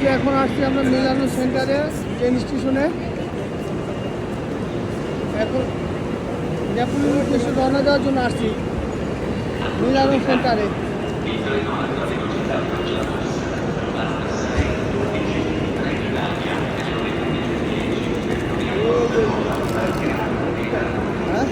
যে এখন আসছি আমরা মিলানো সেন্টারে ট্রেন স্টেশনে এখন নেপুলের উদ্দেশ্যে রওনা দেওয়ার জন্য আসছি, মিলানো সেন্টারে হ্যাঁ?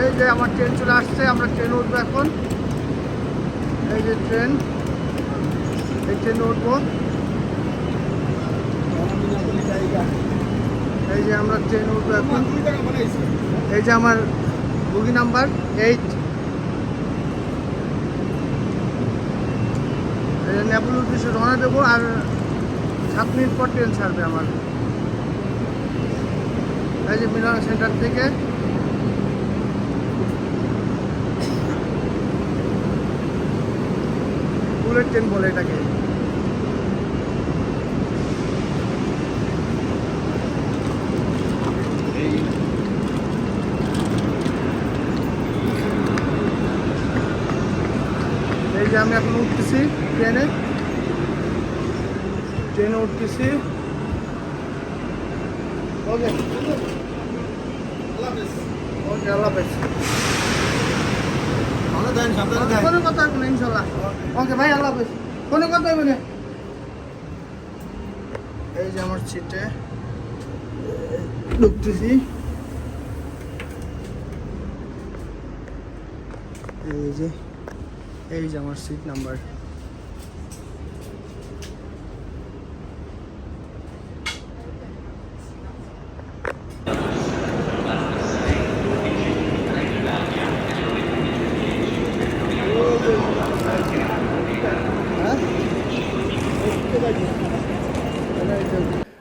এই যে আমার ট্রেন চলে আসছে, আমরা ট্রেনে উঠবো এখন। এই যে ট্রেন, এই ট্রেনে উঠবো। এই যে আমরা ট্রেনে উঠবো এখন। এই যে আমার বুগি নাম্বার এইট। নেপুল উদ্দেশ্যে রওনা দেবো আর সাত মিনিট পর ট্রেন ছাড়বে আমার। এই যে মিলন সেন্টার থেকে। বুলেট ট্রেন বলে এটাকে। এই যে আমি এখন উঠতেছি ট্রেনে ট্রেনে উঠতেছি। ওকে ওকে আল্লাহ হাফেজ। কোনো কথা হবে না ইনশাল্লাহ। ওকে ভাই আল্লাহ হাফেজ। কোনো কথা হবে না এই যে আমার সিটে ঢুকতেছি। এই যে এই যে আমার সিট নাম্বার।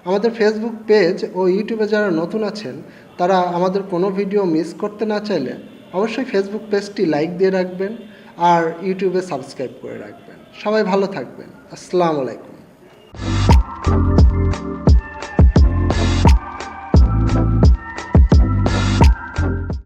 আমাদের ফেসবুক পেজ ও ইউটিউবে যারা নতুন আছেন, তারা আমাদের কোনো ভিডিও মিস করতে না চাইলে অবশ্যই ফেসবুক পেজটি লাইক দিয়ে রাখবেন আর ইউটিউবে সাবস্ক্রাইব করে রাখবেন। সবাই ভালো থাকবেন। আসসালামু আলাইকুম।